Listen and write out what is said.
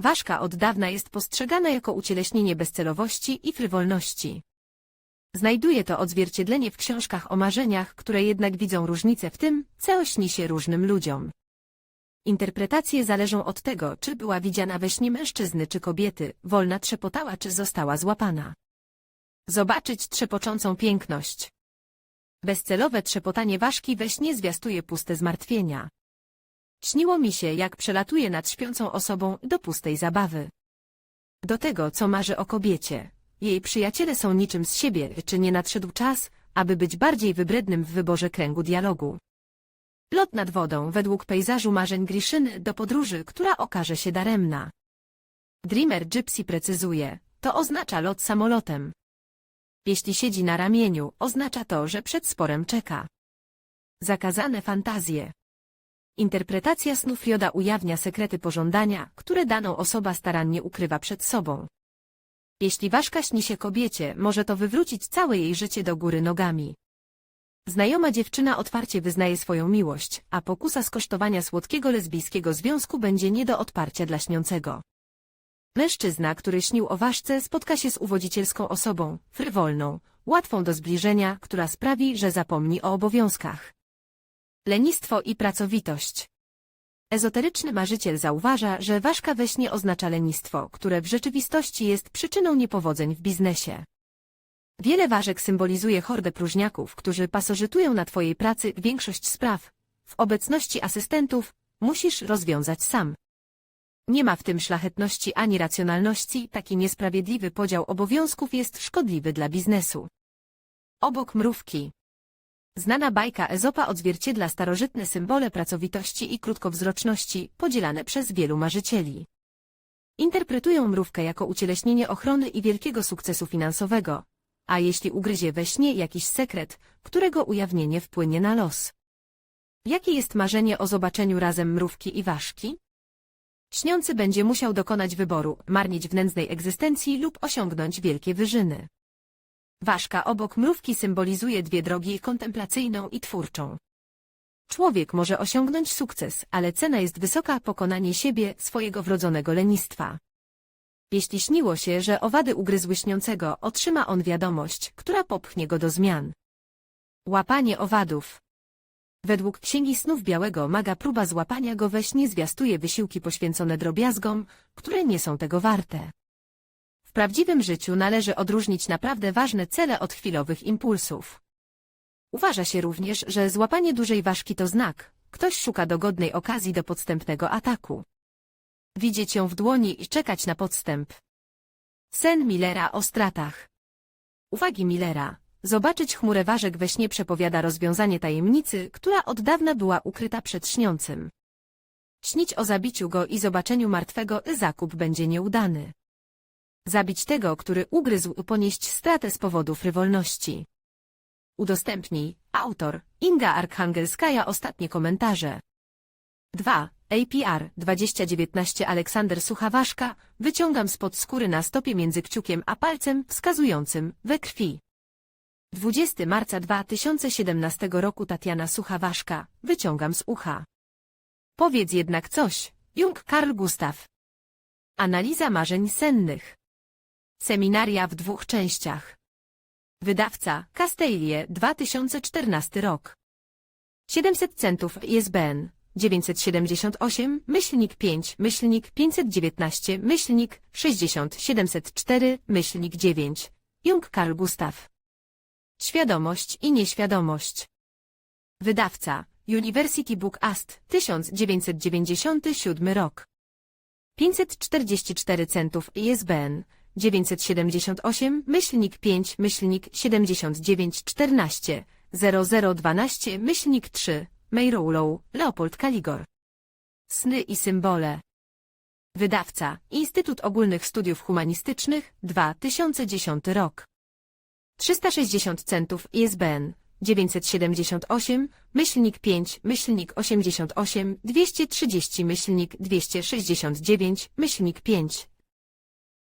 Ważka od dawna jest postrzegana jako ucieleśnienie bezcelowości i frywolności. Znajduje to odzwierciedlenie w książkach o marzeniach, które jednak widzą różnice w tym, co śni się różnym ludziom. Interpretacje zależą od tego, czy była widziana we śnie mężczyzny czy kobiety, wolna trzepotała czy została złapana. Zobaczyć trzepoczącą piękność. Bezcelowe trzepotanie ważki we śnie zwiastuje puste zmartwienia. Śniło mi się, jak przelatuje nad śpiącą osobą do pustej zabawy. Do tego, co marzy o kobiecie. Jej przyjaciele są niczym z siebie, czy nie nadszedł czas, aby być bardziej wybrednym w wyborze kręgu dialogu. Lot nad wodą według pejzażu marzeń Griszyny do podróży, która okaże się daremna. Dreamer Gypsy precyzuje, to oznacza lot samolotem. Jeśli siedzi na ramieniu, oznacza to, że przed sporem czeka. Zakazane fantazje. Interpretacja snów Joda ujawnia sekrety pożądania, które daną osoba starannie ukrywa przed sobą. Jeśli ważka śni się kobiecie, może to wywrócić całe jej życie do góry nogami. Znajoma dziewczyna otwarcie wyznaje swoją miłość, a pokusa skosztowania słodkiego lesbijskiego związku będzie nie do odparcia dla śniącego. Mężczyzna, który śnił o ważce, spotka się z uwodzicielską osobą, frywolną, łatwą do zbliżenia, która sprawi, że zapomni o obowiązkach. Lenistwo i pracowitość. Ezoteryczny marzyciel zauważa, że ważka we śnie oznacza lenistwo, które w rzeczywistości jest przyczyną niepowodzeń w biznesie. Wiele ważek symbolizuje hordę próżniaków, którzy pasożytują na twojej pracy większość spraw. W obecności asystentów musisz rozwiązać sam. Nie ma w tym szlachetności ani racjonalności, taki niesprawiedliwy podział obowiązków jest szkodliwy dla biznesu. Obok mrówki. Znana bajka Ezopa odzwierciedla starożytne symbole pracowitości i krótkowzroczności, podzielane przez wielu marzycieli. Interpretują mrówkę jako ucieleśnienie ochrony i wielkiego sukcesu finansowego, a jeśli ugryzie we śnie jakiś sekret, którego ujawnienie wpłynie na los. Jakie jest marzenie o zobaczeniu razem mrówki i ważki? Śniący będzie musiał dokonać wyboru, marnić w nędznej egzystencji lub osiągnąć wielkie wyżyny. Ważka obok mrówki symbolizuje dwie drogi kontemplacyjną i twórczą. Człowiek może osiągnąć sukces, ale cena jest wysoka pokonanie siebie, swojego wrodzonego lenistwa. Jeśli śniło się, że owady ugryzły śniącego, otrzyma on wiadomość, która popchnie go do zmian. Łapanie owadów Według Księgi Snów Białego Maga próba złapania go we śnie zwiastuje wysiłki poświęcone drobiazgom, które nie są tego warte. W prawdziwym życiu należy odróżnić naprawdę ważne cele od chwilowych impulsów. Uważa się również, że złapanie dużej ważki to znak, ktoś szuka dogodnej okazji do podstępnego ataku. Widzieć ją w dłoni i czekać na podstęp. Sen Millera o stratach. Uwagi Millera. Zobaczyć chmurę ważek we śnie przepowiada rozwiązanie tajemnicy, która od dawna była ukryta przed śniącym. Śnić o zabiciu go i zobaczeniu martwego zakup będzie nieudany. Zabić tego, który ugryzł ponieść stratę z powodu frywolności. Udostępnij, autor, Inga Arkhangelskaja ostatnie komentarze. 2. APR 2019 Aleksander Suchawaszka, wyciągam spod skóry na stopie między kciukiem a palcem wskazującym we krwi. 20 marca 2017 roku Tatiana Suchawaszka, wyciągam z ucha. Powiedz jednak coś, Jung Karl Gustav. Analiza marzeń sennych. Seminaria w dwóch częściach. Wydawca Castellie 2014 rok. 700 centów ISBN 978 myślnik 5 myślnik 519 myślnik 60 704 myślnik 9 Jung Karl Gustav. Świadomość i nieświadomość. Wydawca University Book Ast 1997 rok. 544 centów ISBN 978 myślnik 5 myślnik 79 14 0012 myślnik 3 Mayrow Leopold Kaligor. Sny i symbole. Wydawca Instytut Ogólnych Studiów Humanistycznych 2010 rok. 360 centów ISBN 978 myślnik 5 myślnik 88 230 myślnik 269 myślnik 5